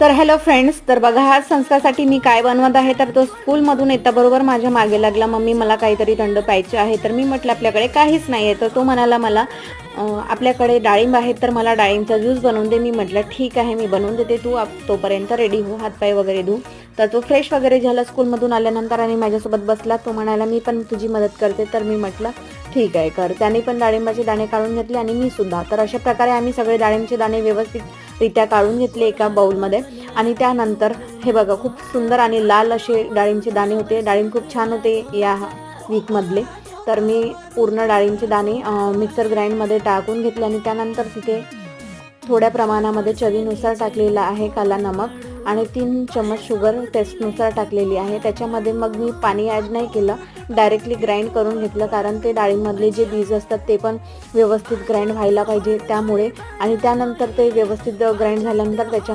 तर hello friends तर बघा आज संस्थासाठी मी काय बनवत आहे तर तो स्कूलमधून येता बरोबर माझ्या मागे लागला. मम्मी मला काहीतरी थंड प्यायचे आहे तर मी म्हटलं आपल्याकडे काहीच नाही आहे तर तो म्हणाला मला आपल्याकडे डाळिंब आहे तर मला डाळिंबचा ज्यूस बनवून दे. मी म्हटलं ठीक आहे मी बनवून देते. तू आप- तोपर्यंत रेडी हो हातपाय वगैरे धू. तर तो फ्रेश वगैरे झाला स्कूलमधून आल्यानंतर आणि माझ्यासोबत बसला. तो म्हणाला मी पण तुझी मदत करते. तर मी म्हटलं ठीक आहे कर. त्याने पण डाळिंबाचे दाणे काढून घेतले आणि मी सुद्धा. तर अशा प्रकारे आम्ही सगळे डाळिंबचे दाणे व्यवस्थित रित्या काढून घेतले एका बाउलमध्ये आणि त्यानंतर हे बघा खूप सुंदर आणि लाल असे डाळिंबचे दाणे होते. डाळिंब खूप छान होते या वीकमधले तर मी पूर्ण डाळिंबचे दाणे मिक्सर ग्राइंडमध्ये टाकून घेतले आणि त्यानंतर तिथे थोड्या प्रमाणामध्ये चवीनुसार टाकलेला आहे काला नमक आणि तीन चम्मच शुगर टेस्टनुसार टाकलेली आहे. त्याच्यामध्ये मग मी पाणी ॲड नाही केलं. डायरेक्टली ग्राइंड करून घेतलं कारण ते डाळीमधले जे बीज असतात ते पण व्यवस्थित ग्राइंड व्हायला पाहिजे. त्यामुळे आणि त्यानंतर ते व्यवस्थित ग्राइंड झाल्यानंतर त्याच्या